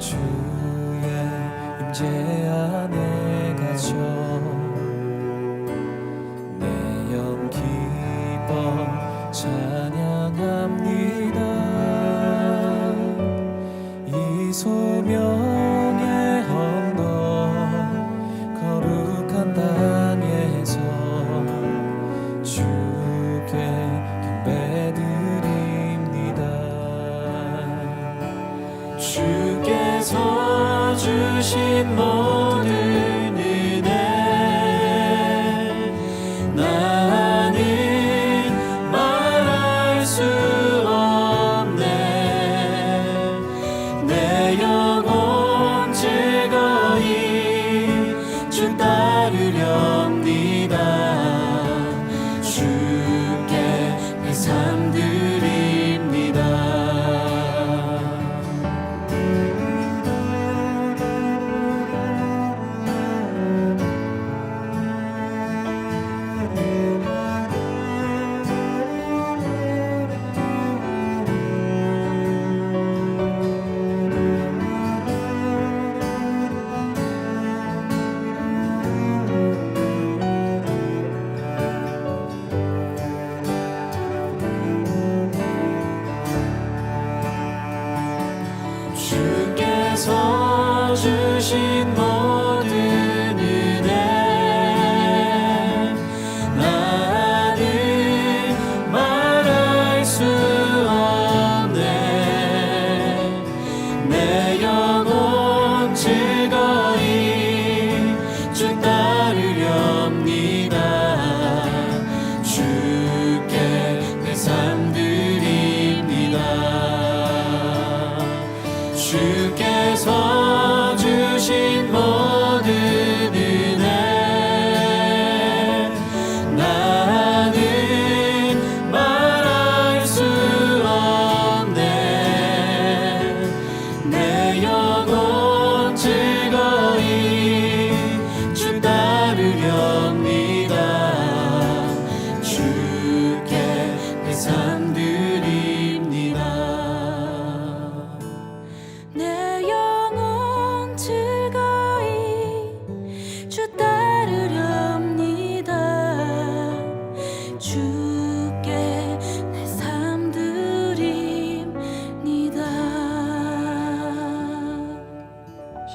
주의 임재 안에 갇혀 주신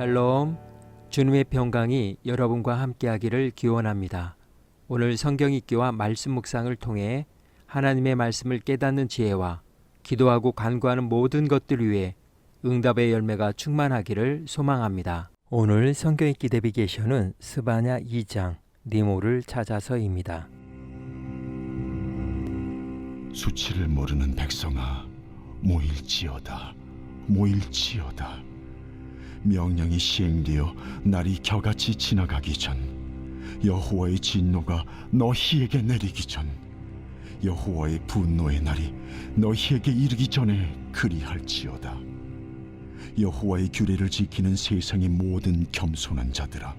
샬롬 주님의 평강이 여러분과 함께하기를 기원합니다. 오늘 성경 읽기와 말씀 묵상을 통해 하나님의 말씀을 깨닫는 지혜와 기도하고 간구하는 모든 것들 위해 응답의 열매가 충만하기를 소망합니다. 오늘 성경 읽기 내비게이션은 스바냐 2장 니모를 찾아서입니다. 수치를 모르는 백성아 모일지어다 모일지어다 명령이 시행되어 날이 겨같이 지나가기 전 여호와의 진노가 너희에게 내리기 전 여호와의 분노의 날이 너희에게 이르기 전에 그리할지어다 여호와의 규례를 지키는 세상의 모든 겸손한 자들아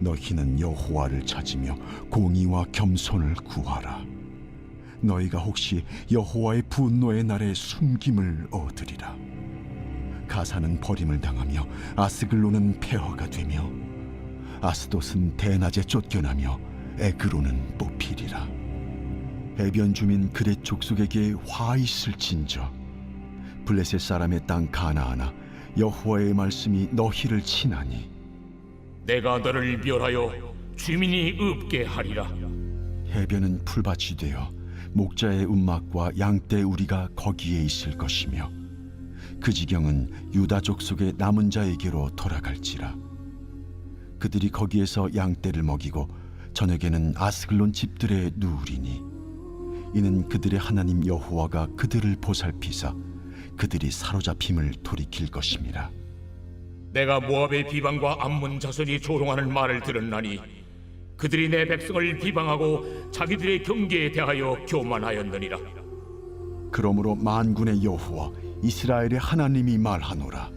너희는 여호와를 찾으며 공의와 겸손을 구하라. 너희가 혹시 여호와의 분노의 날에 숨김을 얻으리라. 가사는 버림을 당하며 아스글로는 폐허가 되며 아스돗은 대낮에 쫓겨나며 에그로는 뽑히리라. 해변 주민 그렛 족속에게 화 있을진저 블레셋 사람의 땅 가나아나 여호와의 말씀이 너희를 치나니 내가 너를 멸하여 주민이 없게 하리라. 해변은 풀밭이 되어 목자의 움막과 양떼 우리가 거기에 있을 것이며 그 지경은 유다 족 속의 남은 자에게로 돌아갈지라. 그들이 거기에서 양떼를 먹이고 저녁에는 아스글론 집들에 누우리니 이는 그들의 하나님 여호와가 그들을 보살피사 그들이 사로잡힘을 돌이킬 것임이라 내가 모압의 비방과 암몬 자손이 조롱하는 말을 들었나니 그들이 내 백성을 비방하고 자기들의 경계에 대하여 교만하였느니라. 그러므로 만군의 여호와 이스라엘의 하나님이 말하노라.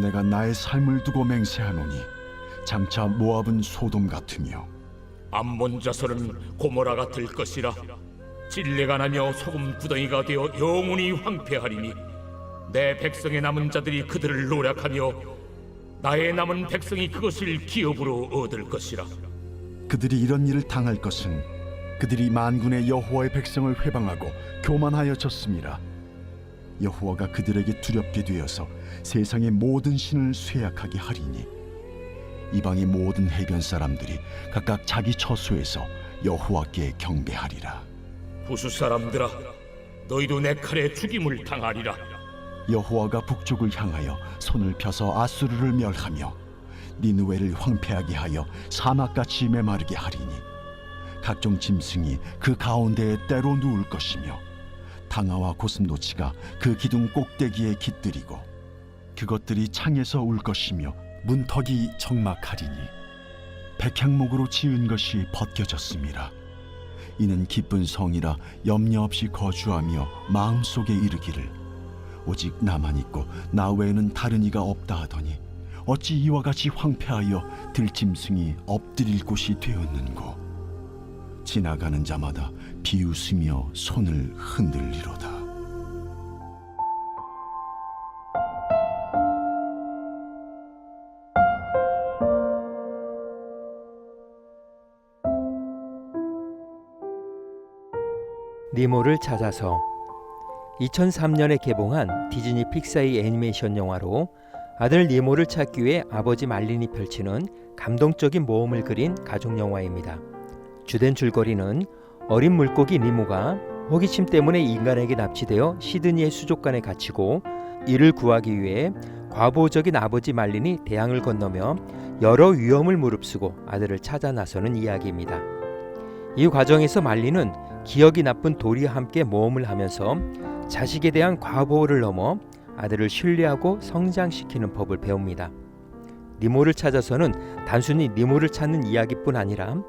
내가 나의 삶을 두고 맹세하노니 장차 모압은 소돔 같으며 암몬 자손은 고모라 같을 것이라 진례가 나며 소금 구덩이가 되어 영원히 황폐하리니 내 백성의 남은 자들이 그들을 노력하며 나의 남은 백성이 그것을 기업으로 얻을 것이라. 그들이 이런 일을 당할 것은 그들이 만군의 여호와의 백성을 회방하고 교만하여졌습니다. 여호와가 그들에게 두렵게 되어서 세상의 모든 신을 쇠약하게 하리니 이방의 모든 해변 사람들이 각각 자기 처소에서 여호와께 경배하리라 부수 사람들아 너희도 내 칼에 죽임을 당하리라. 여호와가 북쪽을 향하여 손을 펴서 아수르를 멸하며 니느웨를 황폐하게 하여 사막같이 메마르게 하리니 각종 짐승이 그 가운데에 때로 누울 것이며 당아와 고슴도치가 그 기둥 꼭대기에 깃들이고 그것들이 창에서 울 것이며 문턱이 적막하리니 백향목으로 지은 것이 벗겨졌습니다 이는 기쁜 성이라 염려 없이 거주하며 마음속에 이르기를. 오직 나만 있고 나 외에는 다른 이가 없다 하더니 어찌 이와 같이 황폐하여 들짐승이 엎드릴 곳이 되었는고? 지나가는 자마다 비웃으며 손을 흔들리로다 니모를 찾아서 2003년에 개봉한 디즈니 픽사의 애니메이션 영화로 아들 니모를 찾기 위해 아버지 말린이 펼치는 감동적인 모험을 그린 가족 영화입니다. 주된 줄거리는 어린 물고기 니모가 호기심 때문에 인간에게 납치되어 시드니의 수족관에 갇히고 이를 구하기 위해 과보적인 아버지 말린이 대양을 건너며 여러 위험을 무릅쓰고 아들을 찾아 나서는 이야기입니다. 이 과정에서 말린은 기억이 나쁜 도리와 함께 모험을 하면서 자식에 대한 과보호를 넘어 아들을 신뢰하고 성장시키는 법을 배웁니다. 니모를 찾아서는 단순히 니모를 찾는 이야기뿐 아니라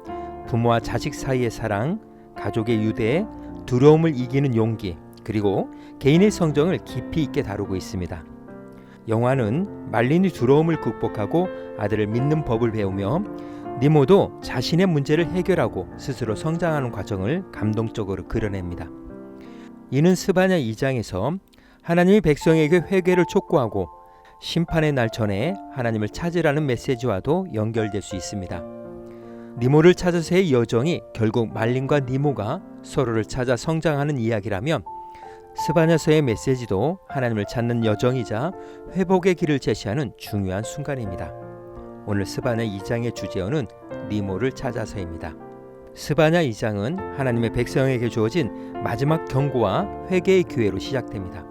부모와 자식 사이의 사랑, 가족의 유대, 두려움을 이기는 용기, 그리고 개인의 성정을 깊이 있게 다루고 있습니다. 영화는 말린이 두려움을 극복하고 아들을 믿는 법을 배우며 니모도 자신의 문제를 해결하고 스스로 성장하는 과정을 감동적으로 그려냅니다. 이는 스바냐 2장에서 하나님이 백성에게 회개를 촉구하고 심판의 날 전에 하나님을 찾으라는 메시지와도 연결될 수 있습니다. 니모를 찾아서의 여정이 결국 말린과 니모가 서로를 찾아 성장하는 이야기라면 스바냐서의 메시지도 하나님을 찾는 여정이자 회복의 길을 제시하는 중요한 순간입니다. 오늘 스바냐 2장의 주제어는 니모를 찾아서입니다. 스바냐 2장은 하나님의 백성에게 주어진 마지막 경고와 회개의 기회로 시작됩니다.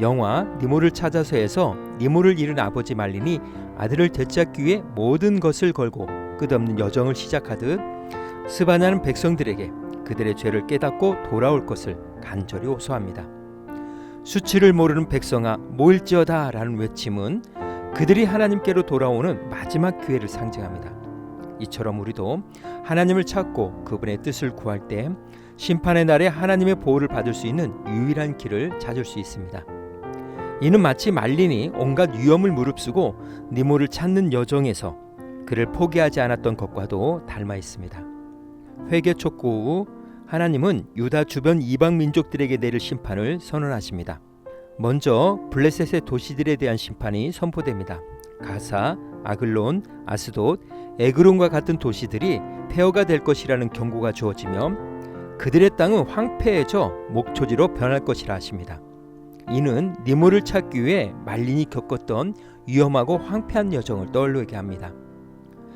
영화 니모를 찾아서에서 니모를 잃은 아버지 말린이 아들을 되찾기 위해 모든 것을 걸고 끝없는 여정을 시작하듯 스바냐는 백성들에게 그들의 죄를 깨닫고 돌아올 것을 간절히 호소합니다. 수치를 모르는 백성아 모일지어다라는 외침은 그들이 하나님께로 돌아오는 마지막 기회를 상징합니다. 이처럼 우리도 하나님을 찾고 그분의 뜻을 구할 때 심판의 날에 하나님의 보호를 받을 수 있는 유일한 길을 찾을 수 있습니다. 이는 마치 말린이 온갖 위험을 무릅쓰고 니모를 찾는 여정에서 그를 포기하지 않았던 것과도 닮아 있습니다. 회개 촉구 후 하나님은 유다 주변 이방 민족들에게 내릴 심판을 선언하십니다. 먼저 블레셋의 도시들에 대한 심판이 선포됩니다. 가사, 아글론, 아스돗, 에그론과 같은 도시들이 폐허가 될 것이라는 경고가 주어지며 그들의 땅은 황폐해져 목초지로 변할 것이라 하십니다. 이는 니모를 찾기 위해 말린이 겪었던 위험하고 황폐한 여정을 떠올리게 합니다.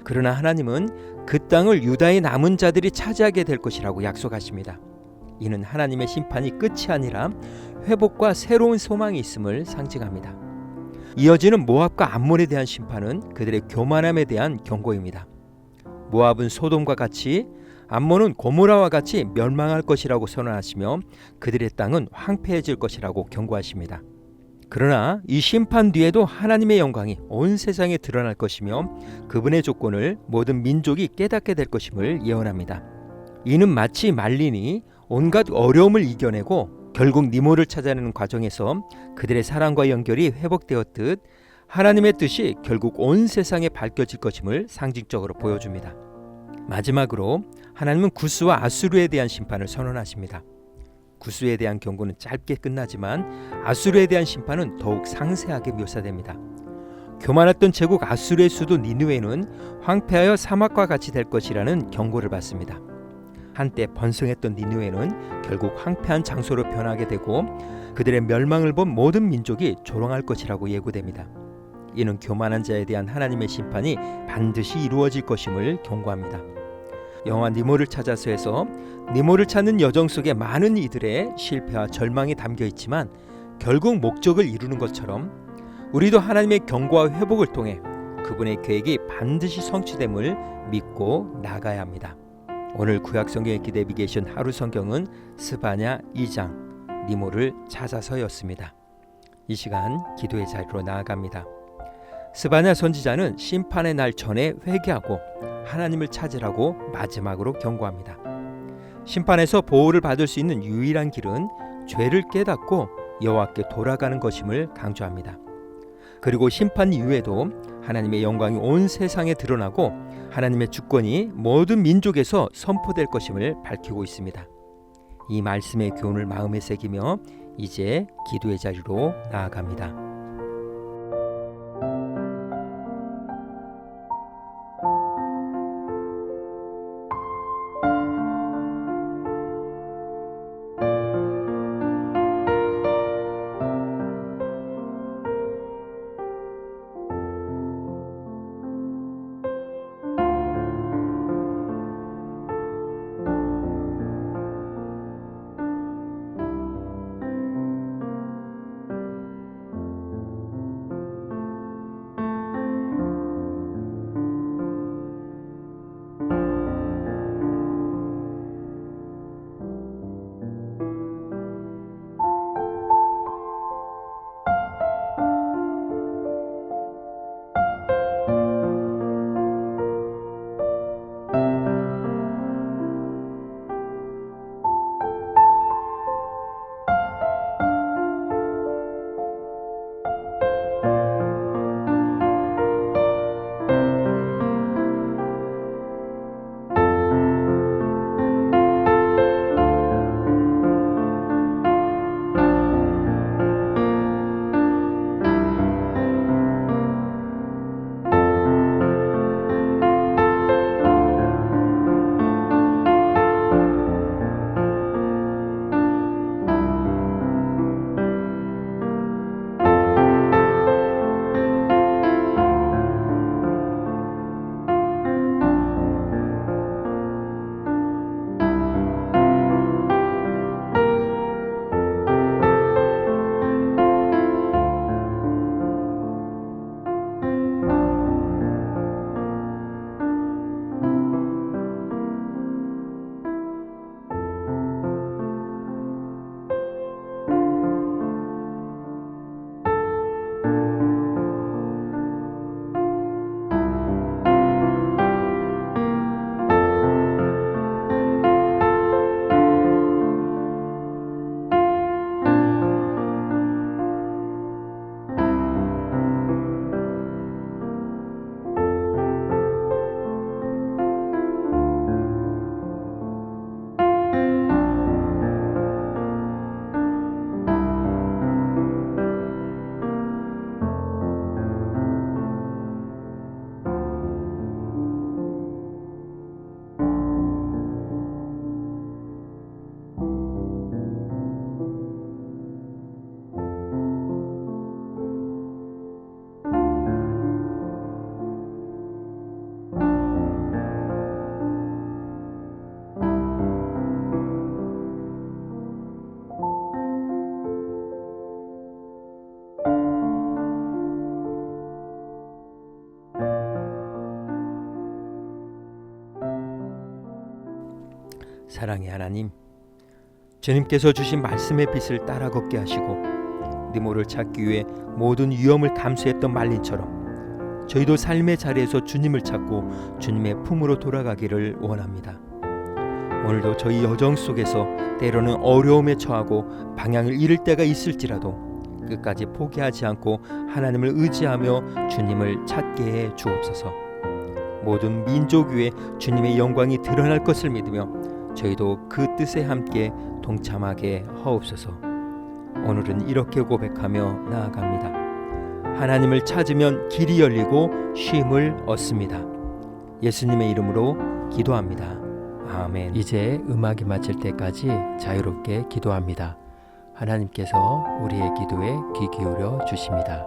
그러나 하나님은 그 땅을 유다의 남은 자들이 차지하게 될 것이라고 약속하십니다. 이는 하나님의 심판이 끝이 아니라 회복과 새로운 소망이 있음을 상징합니다. 이어지는 모압과 암몬에 대한 심판은 그들의 교만함에 대한 경고입니다. 모압은 소돔과 같이 암몬은 고모라와 같이 멸망할 것이라고 선언하시며 그들의 땅은 황폐해질 것이라고 경고하십니다. 그러나 이 심판 뒤에도 하나님의 영광이 온 세상에 드러날 것이며 그분의 조건을 모든 민족이 깨닫게 될 것임을 예언합니다. 이는 마치 말린이 온갖 어려움을 이겨내고 결국 니모를 찾아내는 과정에서 그들의 사랑과 연결이 회복되었듯 하나님의 뜻이 결국 온 세상에 밝혀질 것임을 상징적으로 보여줍니다. 마지막으로 하나님은 구스와 아수르에 대한 심판을 선언하십니다. 구스에 대한 경고는 짧게 끝나지만 아수르에 대한 심판은 더욱 상세하게 묘사됩니다. 교만했던 제국 아수르의 수도 니누에는 황폐하여 사막과 같이 될 것이라는 경고를 받습니다. 한때 번성했던 니누에는 결국 황폐한 장소로 변하게 되고 그들의 멸망을 본 모든 민족이 조롱할 것이라고 예고됩니다. 이는 교만한 자에 대한 하나님의 심판이 반드시 이루어질 것임을 경고합니다. 영화 니모를 찾아서에서 니모를 찾는 여정 속에 많은 이들의 실패와 절망이 담겨 있지만 결국 목적을 이루는 것처럼 우리도 하나님의 경고와 회복을 통해 그분의 계획이 반드시 성취됨을 믿고 나가야 합니다. 오늘 구약 성경에 기대비 계신 하루 성경은 스바냐 2장 니모를 찾아서였습니다. 이 시간 기도의 자리로 나아갑니다. 스바냐 선지자는 심판의 날 전에 회개하고 하나님을 찾으라고 마지막으로 경고합니다. 심판에서 보호를 받을 수 있는 유일한 길은 죄를 깨닫고 여호와께 돌아가는 것임을 강조합니다. 그리고 심판 이후에도 하나님의 영광이 온 세상에 드러나고 하나님의 주권이 모든 민족에서 선포될 것임을 밝히고 있습니다. 이 말씀의 교훈을 마음에 새기며 이제 기도의 자리로 나아갑니다. 사랑의 하나님, 주님께서 주신 말씀의 빛을 따라 걷게 하시고 니모를 찾기 위해 모든 위험을 감수했던 말린처럼 저희도 삶의 자리에서 주님을 찾고 주님의 품으로 돌아가기를 원합니다. 오늘도 저희 여정 속에서 때로는 어려움에 처하고 방향을 잃을 때가 있을지라도 끝까지 포기하지 않고 하나님을 의지하며 주님을 찾게 해 주옵소서. 모든 민족 위에 주님의 영광이 드러날 것을 믿으며 저희도 그 뜻에 함께 동참하게 하옵소서. 오늘은 이렇게 고백하며 나아갑니다. 하나님을 찾으면 길이 열리고 쉼을 얻습니다. 예수님의 이름으로 기도합니다. 아멘. 이제 음악이 마칠 때까지 자유롭게 기도합니다. 하나님께서 우리의 기도에 귀 기울여 주십니다.